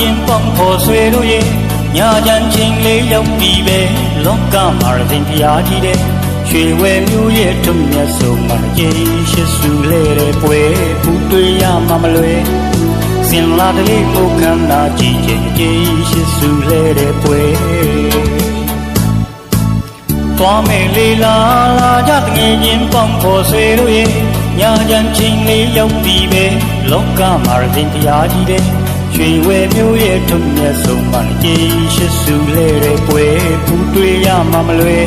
ရင်ပေါင်းဖို့ဆွေတို့ရဲ့ညာချမ်းချင်းလေးရောက်ပြီးပဲလောကမှာရင်ဖျားကြီးတဲ့ရွှေဝဲမျိုးရဲ့ထုံမြတ်ဆုံးမှာကျေးရှိစုလဲတဲ့ပွဲပူတွေ့ရမှာမလွယ်စင်လာတလေးကိုခန္ဓာကြည့်ခြင်းကျေးရှိစုလဲတဲ့ပွဲသွားမယ်လေလာလာကြတငယ်ချင်းပေါင်းဖို့ဆွေတို့ရဲ့ ညာချမ်းချင်းလေးရောက်ပြီးပဲလောကမှာရင်ဖျားကြီးတဲ့ရွှေဝဲမျိုးရဲ့ထုံမြတ်ဆုံးမှာကျေးရှိစုလဲတဲ့ပွဲပူတွေ့ရမှာမလွယ်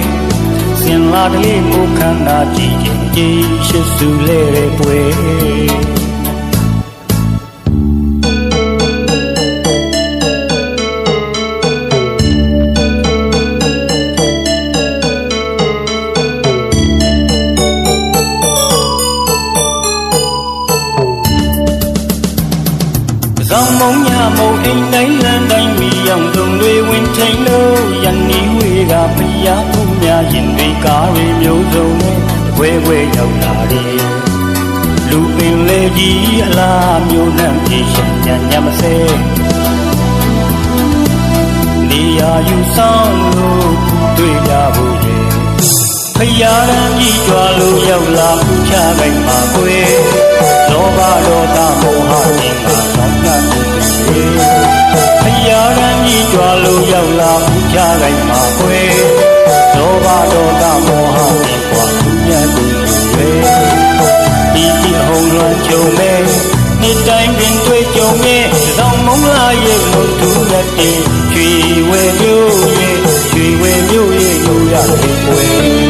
စင်လာတလေးကိုခန္ဓာကြည့်ခြင်းကျေးရှိစုလဲတဲ့ပွဲ ဇောင်းမုံညမုံအိမ်တိုင်းလမ်းတိုင်းမီအောင်တုံတွေဝင်ထိန်လို့ယနေ့ဝေကဖျားဖူးများရင်တွေကားတွေမျိုးစုံနဲ့ဝဲဝဲရောက်လာတယ်လူပင်လေကြီးအလားမျိုးနဲ့ပြေရှင်ညံ့ညံ့မစဲနေရာယူဆောင်လို့တွေ့ကြဖို့ရဲ့ဖျားရ ခွေလောဘဒေါသမောဟနဲ့ကွာသူမြတ်သူတွေဒီဒီဟုံလုံးကြုံမဲ့နေ့တိုင်းပင်တွေ့ကြုံမဲ့သောမုံလာရဲ့မုတ်သူလက်တွေချွေဝဲမျိုးရဲ့ချွေဝဲမျိုးရဲ့လူရတဲ့ပွဲ